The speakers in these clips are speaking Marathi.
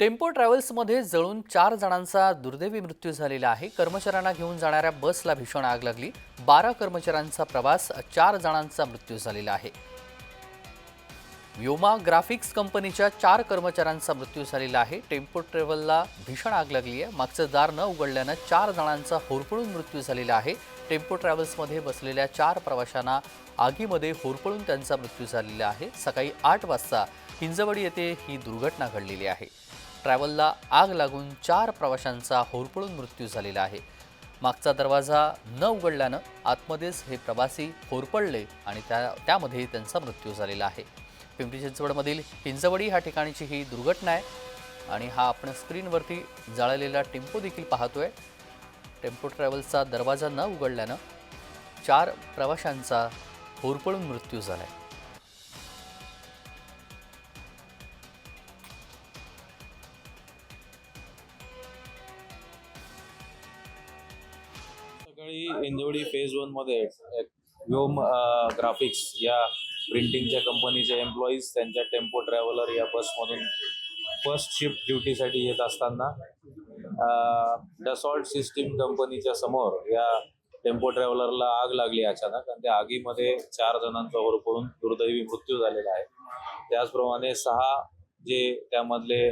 टेम्पो ट्रॅव्हल्समध्ये जळून चार जणांचा दुर्दैवी मृत्यू झालेला आहे. कर्मचाऱ्यांना घेऊन जाणाऱ्या बसला भीषण आग लागली. बारा कर्मचाऱ्यांचा प्रवास चार जणांचा मृत्यू झालेला आहे. व्योमा ग्राफिक्स कंपनीच्या चार कर्मचाऱ्यांचा मृत्यू झालेला आहे. टेम्पो ट्रॅव्हलला भीषण आग लागली आहे. मागचं दार न उघडल्यानं चार जणांचा होरपळून मृत्यू झालेला आहे. टेम्पो ट्रॅव्हल्समध्ये बसलेल्या चार प्रवाशांना आगीमध्ये होरपळून त्यांचा मृत्यू झालेला आहे. सकाळी आठ वाजता हिंजवडी येथे ही दुर्घटना घडलेली आहे. ट्रॅव्हलला आग लागून चार प्रवाशांचा होरपळून मृत्यू झालेला आहे. मागचा दरवाजा न उघडल्यानं आतमध्येच हे प्रवासी होरपडले आणि त्या त्यामध्ये त्यांचा मृत्यू झालेला आहे. पिंपरी चिंचवडमधील हिंजवडी ह्या ठिकाणीची ही दुर्घटना आहे आणि हा आपण स्क्रीनवरती जळलेला टेम्पो देखील पाहतोय. टेम्पो ट्रॅव्हल्सचा दरवाजा न उघडल्यानं चार प्रवाशांचा होरपळून मृत्यू झाला आहे सकाळी इंदोडी फेज वनमध्ये व्योम ग्राफिक्स या प्रिंटिंगच्या कंपनीचे एम्प्लॉईज त्यांच्या टेम्पो ट्रॅव्हलर या बसमधून फर्स्ट शिफ्ट ड्युटीसाठी येत असताना डसॉल्ट सिस्टीम कंपनीच्या समोर या टेम्पो ट्रॅव्हलरला आग लागली अचानक आणि त्या आगीमध्ये चार जणांचा होरपळून दुर्दैवी मृत्यू झालेला आहे. त्याचप्रमाणे सहा जे त्यामधले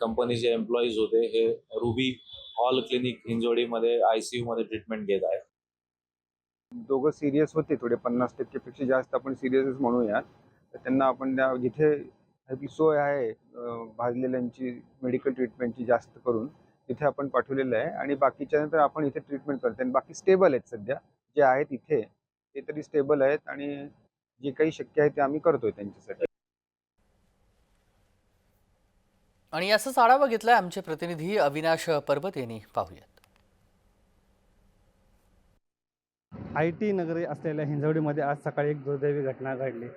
कंपनीचे एम्प्लॉईज होते हे रुबी हॉल क्लिनिक हिंजोडीमध्ये आयसीयू मध्ये ट्रीटमेंट घेत आहे. दोघं सिरियस होते थोडे पन्नास टक्केपेक्षा जास्त आपण सिरियसच म्हणूयात. तर त्यांना आपण त्या जिथे सोय आहे भाजलेल्यांची मेडिकल ट्रीटमेंटची जास्त करून तिथे आपण पाठवलेलं आहे. आणि बाकीच्या नंतर आपण इथे ट्रीटमेंट करतो आणि बाकी स्टेबल आहेत सध्या. जे आहेत इथे ते तरी स्टेबल आहेत. आणि जे काही शक्य आहे ते आम्ही करतोय त्यांच्यासाठी. आणि याचाच आढावा बघितलाय आमचे प्रतिनिधी अविनाश पर्वत यांनी. पाहूयात. आय टी नगरी असलेल्या हिंजवडीमध्ये आज सकाळी एक दुर्दैवी घटना घडली.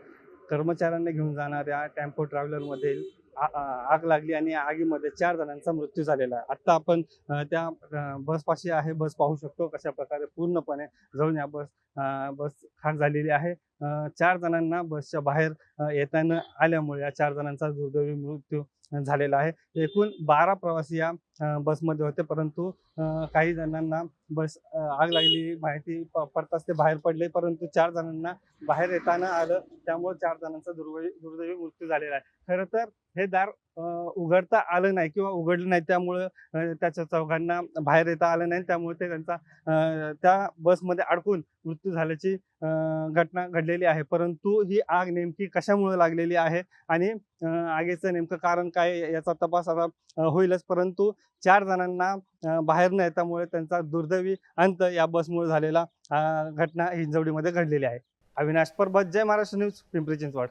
कर्मचाऱ्यांना घेऊन जाणाऱ्या टेम्पो ट्रॅव्हलरमधील आग लागली आणि आगीमध्ये चार जणांचा मृत्यू झालेला आहे. आत्ता आपण त्या बसपाशी आहे बस पाहू शकतो कशा प्रकारे पूर्णपणे जळून या बस बस खाक झालेली आहे. चार जणांना बसच्या बाहेर येताना आल्यामुळे या चार जणांचा दुर्दैवी मृत्यू झालेला आहे. एकूण बारा प्रवासी या बसमध्ये होते. परंतु काही जणांना बस आग लागली माहिती पडताच ते बाहेर पडले. परंतु चार जणांना बाहेर येताना आलं. त्यामुळे चार जणांचा दुर्दैवी दुर्दैवी मृत्यू झालेला आहे. खरं तर हे दार उघडता आलं नाही किंवा उघडलं नाही त्यामुळं त्याच्या चौघांना बाहेर येता आलं नाही. त्यामुळे ते त्यांचा त्या बसमध्ये अडकून मृत्यू झाल्याची घटना घडलेली आहे. परंतु ही आग नेमकी कशामुळे लागलेली आहे आणि आगीचं नेमकं कारण काय याचा तपास आता होईलच. परंतु चार जणांना बाहेर न येतामुळे त्यांचा दुर्दैवी अंत या बसमुळे झालेला घटना हिंजवडीमध्ये घडलेली आहे. अविनाश परबत जय महाराष्ट्र न्यूज पिंपरी चिंचवड.